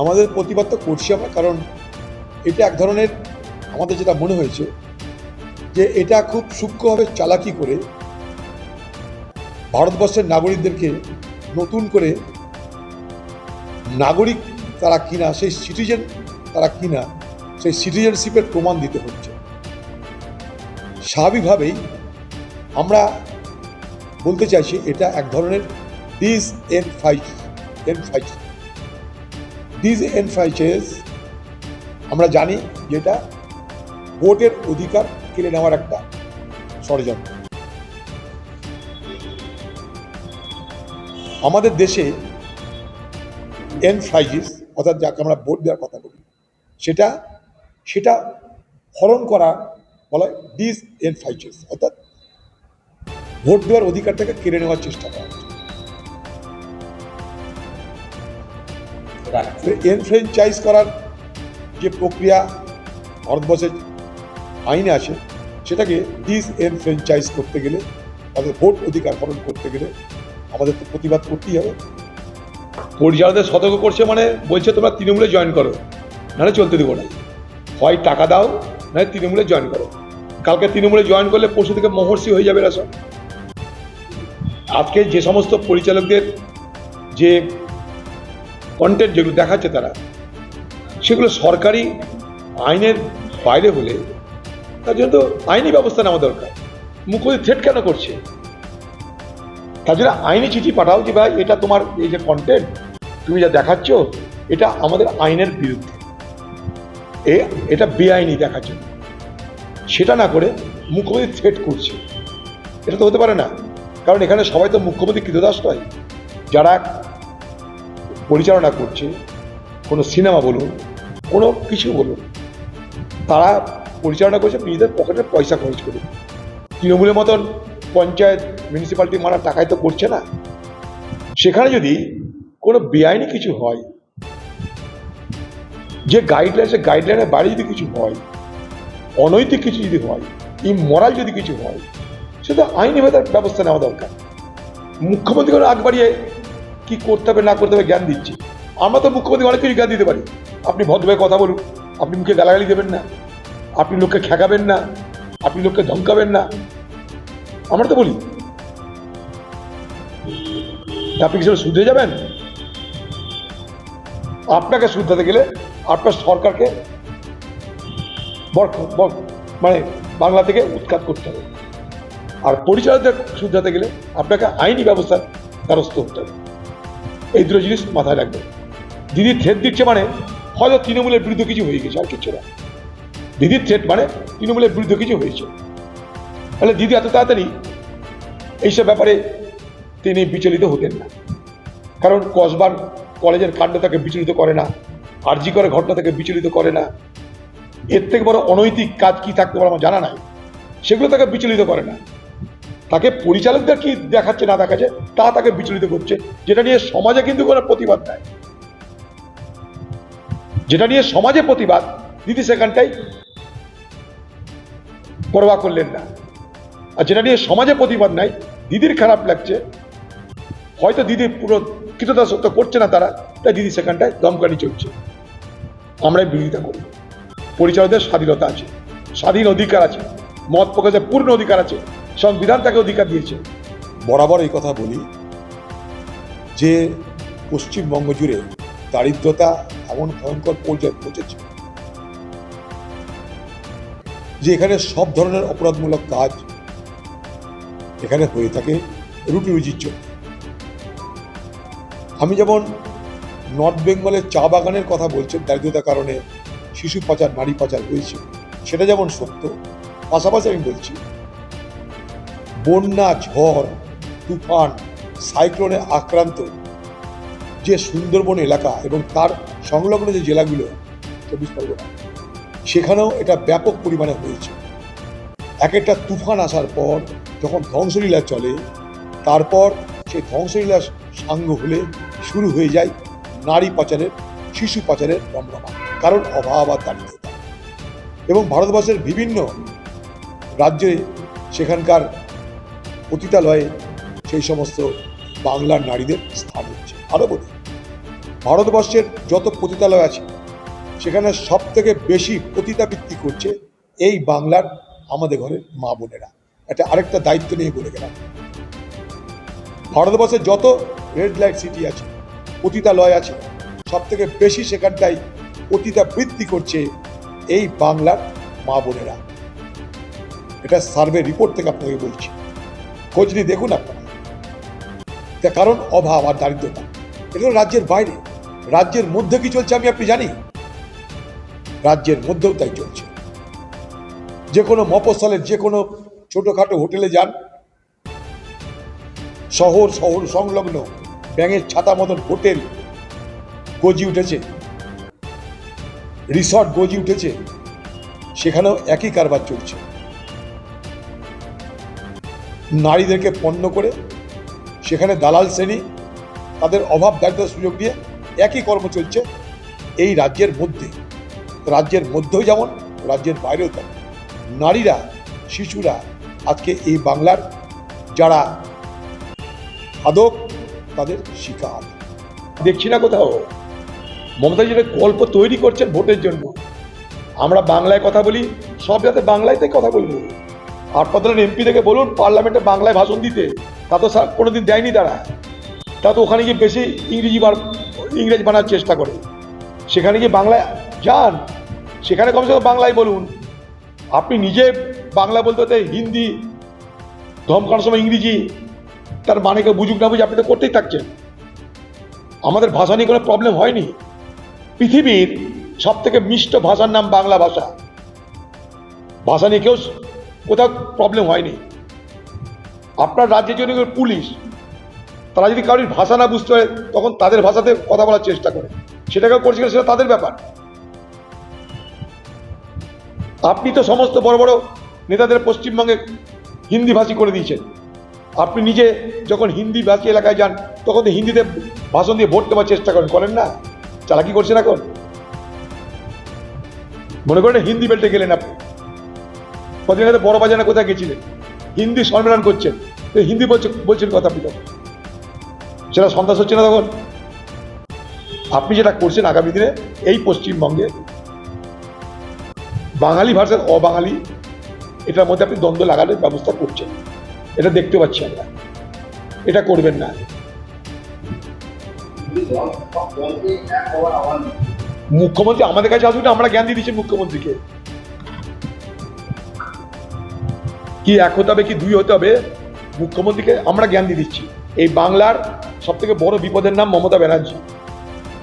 আমাদের প্রতিবাদ তো করছি আমরা, কারণ এটা এক ধরনের আমাদের যেটা মনে হয়েছে যে এটা খুব সূক্ষ্মভাবে চালাকি করে ভারতবর্ষের নাগরিকদেরকে নতুন করে নাগরিক তারা কিনা, সেই সিটিজেন তারা কিনা, সেই সিটিজেনশিপের প্রমাণ দিতে হচ্ছে। স্বাভাবিকভাবেই আমরা বলতে চাইছি এটা এক ধরনের ডিস এন ফাইট এন ফাইট ডিস এন ফাইচেস আমরা জানি যেটা ভোটের অধিকার কেড়ে নেওয়ার একটা ষড়যন্ত্র। আমাদের দেশে এন ফ্রাইজিস অর্থাৎ যাকে আমরা ভোট দেওয়ার কথা বলি, সেটা সেটা হরণ করা বলা হয় ডিস এন ফ্রাইজিস অর্থাৎ ভোট দেওয়ার অধিকার থেকে কেড়ে নেওয়ার চেষ্টা করা এনফ্রেঞ্চাইজ করার যে প্রক্রিয়া ভারতবর্ষের আইনে আছে সেটাকে ডিস এনফ্রেঞ্চাইজ করতে গেলে তাদের ভোট অধিকার হরণ করতে গেলে আমাদের তো প্রতিবাদ করতেই হবে। পরিচালকদের সতর্ক করছে মানে বলছে তোমরা তৃণমূলে জয়েন করো নাহলে চলতে দেবো না। হয় টাকা দাও নাহলে তৃণমূলে জয়েন করো। কালকে তৃণমূলে জয়েন করলে পরশু থেকে মহর্ষি হয়ে যাবে এরা সব। আজকে যে সমস্ত পরিচালকদের যে কন্টেন্ট যেগুলো দেখাচ্ছে তারা, সেগুলো সরকারি আইনের বাইরে হলে তার জন্য তো আইনি ব্যবস্থা নেওয়া দরকার। মুখ্যমন্ত্রী থ্রেট কেন করছে? তার জন্য আইনি চিঠি পাঠাও যে, ভাই, এটা তোমার এই যে কন্টেন্ট তুমি যা দেখাচ্ছ, এটা আমাদের আইনের বিরুদ্ধে। এ, এটা বেআইনি দেখাচ্ছ সেটা না করে মুখ্যমন্ত্রী থ্রেট করছে। এটা তো হতে পারে না। কারণ এখানে সবাই তো মুখ্যমন্ত্রী কৃতদাস নয়। যারা পরিচালনা করছে কোনো সিনেমা বলুন, কোনো কিছু বলুন, তারা পরিচালনা করছে, নিজেদের পকেটে পয়সা খরচ করে। তৃণমূলের মতন পঞ্চায়েত মিউনিসিপ্যালিটি মারা টাকায় তো করছে না। সেখানে যদি কোনো বেআইনি কিছু হয়, যে গাইডলাইন সে গাইডলাইনের বাইরে যদি কিছু হয়, অনৈতিক কিছু যদি হয় ইমরাল যদি কিছু হয়, সেটা আইনিভাবে তার ব্যবস্থা নেওয়া দরকার। মুখ্যমন্ত্রী আগ বাড়িয়ে কি করতে হবে, না করতে হবে জ্ঞান দিচ্ছি। আমরা তো মুখ্যমন্ত্রী অনেক কিছু জ্ঞান দিতে পারি। আপনি ভদ্রভাবে কথা বলুন, আপনি মুখে গালাগালি দেবেন না, আপনি লোককে ঠেকাবেন না, আপনি লোককে ধমকাবেন না। আমরা তো বলি। আপনি কি সেটা শুধরে যাবেন? আপনাকে শুধরাতে গেলে আপনার সরকারকে মানে বাংলা থেকে উৎখাত করতে হবে। আর পরিচালকদের শুধরাতে গেলে আপনাকে আইনি ব্যবস্থার দ্বারস্থ হতে হবে। এই দুটো জিনিস মাথায় রাখবেন দিদি থ্রেট দিচ্ছে মানে হয়তো তৃণমূলের বিরুদ্ধে কিছু হয়ে গেছে, আর কিছু না। দিদির থ্রেট মানে তৃণমূলের বিরুদ্ধে কিছু হয়েছে। তাহলে দিদি এত তাড়াতাড়ি এইসব ব্যাপারে তিনি বিচলিত হতেন না। কারণ কসবার কলেজের কাণ্ড তাকে বিচলিত করে না আরজি করে ঘটনা তাকে বিচলিত করে না। এর থেকে বড় অনৈতিক কাজ কি থাকতে পারে আমার জানা নাই। সেগুলো তাকে বিচলিত করে না। তাকে পরিচালকদের কি দেখাচ্ছে, না দেখাচ্ছে, তা তাকে বিচলিত করছে, যেটা নিয়ে সমাজে কিন্তু কোনো প্রতিবাদ নাই। যেটা নিয়ে সমাজে প্রতিবাদ, দিদি সেখানটাই পরোয়া করলেন না। আর যেটা নিয়ে সমাজে প্রতিবাদ নাই, দিদির খারাপ লাগছে। হয়তো দিদি পুরো কৃততা সত্য করছে না তারা, তাই দিদি সেখানটায় দমকানি চলছে। আমরাই বিরোধিতা করি। পরিচালকদের স্বাধীনতা আছে, স্বাধীন অধিকার আছে, মত প্রকাশের পূর্ণ অধিকার আছে। সংবিধান তাকে অধিকার দিয়েছে। বরাবর এই কথা বলি যে পশ্চিমবঙ্গ জুড়ে দারিদ্রতা এমন ভয়ঙ্কর পর্যায়ে পৌঁছেছে যে এখানে সব ধরনের অপরাধমূলক কাজ এখানে হয়ে থাকে রুটি রুজির জন্য। আমি যেমন নর্থ বেঙ্গলের চা বাগানের কথা বলছেন, দারিদ্রতার কারণে শিশু পাচার, নারী পাচার হয়েছে, সেটা যেমন সত্য, পাশাপাশি আমি বলছি বন্যা, ঝড়, তুফান, সাইক্লোনে আক্রান্ত যে সুন্দরবন এলাকা এবং তার সংলগ্ন যে জেলাগুলো, চব্বিশ পরগনা, সেখানেও এটা ব্যাপক পরিমাণে হয়েছে। এক একটা তুফান আসার পর যখন ধ্বংসলীলা চলে, তারপর সেই ধ্বংসলীলা সাঙ্গ হলে শুরু হয়ে যায় নারী পাচারের, শিশু পাচারের রমরমা, কারণ অভাব আর দারিদ্রতা। এবং ভারতবর্ষের বিভিন্ন রাজ্যে সেখানকার পতিতালয়ে সেই সমস্ত বাংলার নারীদের স্থান হচ্ছে। আরও বলি, ভারতবর্ষের যত পতিতালয় আছে, সেখানে সব থেকে বেশি পতিতাবৃত্তি করছে এই বাংলার আমাদের ঘরের মা বোনেরা। এটা আরেকটা দায়িত্ব নিয়ে বলে গেলাম। ভারতবর্ষের যত রেড লাইট সিটি আছে, পতিতালয় আছে সব থেকে বেশি সেখানটাই পতিতাবৃত্তি করছে এই বাংলার মা বোনেরা। এটা সার্ভে রিপোর্ট থেকে আপনাকে বলছি। খোঁজ নিয়ে দেখুন আপনারা। তার কারণ অভাব আর দারিদ্রতা। তো রাজ্যের বাইরে। রাজ্যের মধ্যে কি চলছে আমি আপনি জানি? রাজ্যের মধ্যেও তাই চলছে। যে কোনো মফস্বলের যে কোনো ছোটোখাটো হোটেলে যান। শহর শহর সংলগ্ন ব্যাঙের ছাতা মতন হোটেল গজি উঠেছে। রিসর্ট গজি উঠেছে। সেখানেও একই কারবার চলছে। নারীদেরকে পণ্য করে সেখানে দালাল শ্রেণি তাদের অভাব দারিদ্র সুযোগ দিয়ে একই কর্ম চলছে এই রাজ্যের মধ্যে। রাজ্যের মধ্যেও যেমন, রাজ্যের বাইরেও তেমন। নারীরা, শিশুরা আজকে এই বাংলার যারা আদক তাদের শিকার। দেখছি না কোথাও। মমতা যেটা গল্প তৈরি করছেন ভোটের জন্য। আমরা বাংলায় কথা বলি, সব যাতে বাংলাতে কথা বলব। পাতলেন এমপি থেকে বলুন, পার্লামেন্টে বাংলায় ভাষণ দিতে। তা তো স্যার কোনোদিন দেয়নি তারা। তা তো ওখানে গিয়ে বেশি ইংরেজি বার ইংরেজি বানার চেষ্টা করে। সেখানে গিয়ে বাংলায় যান। সেখানে কমসে কম বাংলায় বলুন। আপনি নিজে বাংলা বলতে হতে হিন্দি, ধমকানোর সময় ইংরেজি, তার মানে কেউ বুঝুক না বুঝে আপনি তো করতেই থাকছেন। আমাদের ভাষা নিয়ে কোনো প্রবলেম হয়নি। পৃথিবীর সব থেকে মিষ্ট ভাষার নাম বাংলা ভাষা। ভাষা নিয়ে কেউ কোথাও প্রবলেম হয়নি। আপনার রাজ্যের জন্য পুলিশ, তারা যদি কারোর ভাষা না বুঝতে পারে, তখন তাদের ভাষাতে কথা বলার চেষ্টা করে। সেটাকেও করছে সেটা তাদের ব্যাপার। আপনি তো সমস্ত বড় বড় নেতাদের পশ্চিমবঙ্গে হিন্দি ভাষী করে দিয়েছেন। আপনি নিজে যখন হিন্দি ভাষী এলাকায় যান, তখন তো হিন্দিতে ভাষণ দিয়ে ভোট দেওয়ার চেষ্টা করেন করেন না? চালাকি করছেন এখন? মনে করেন হিন্দি বেল্টে গেলেন আপনি। কদিন আগে বড় বাজারে কোথায় গেছিলেন? হিন্দি সম্মেলন করছেন। তো হিন্দি বলছে বলছেন কথা আপনি তখন। সেটা সন্ত্রাস হচ্ছে না তখন? আপনি যেটা করছেন আগামী দিনে এই পশ্চিমবঙ্গে, বাঙালি ভাষার অবাঙালি, এটার মধ্যে আপনি দ্বন্দ্ব লাগানোর ব্যবস্থা করছেন। এটা দেখতে পাচ্ছি আমরা। এটা করবেন না। মুখ্যমন্ত্রী আমাদের কাছে আসুন আমরা জ্ঞান দিয়ে দিচ্ছি মুখ্যমন্ত্রীকে। কি এক হতে হবে, কি দুই হতে হবে? মুখ্যমন্ত্রীকে আমরা জ্ঞান দিয়ে দিচ্ছি। এই বাংলার সব থেকে বড় বিপদের নাম মমতা ব্যানার্জি।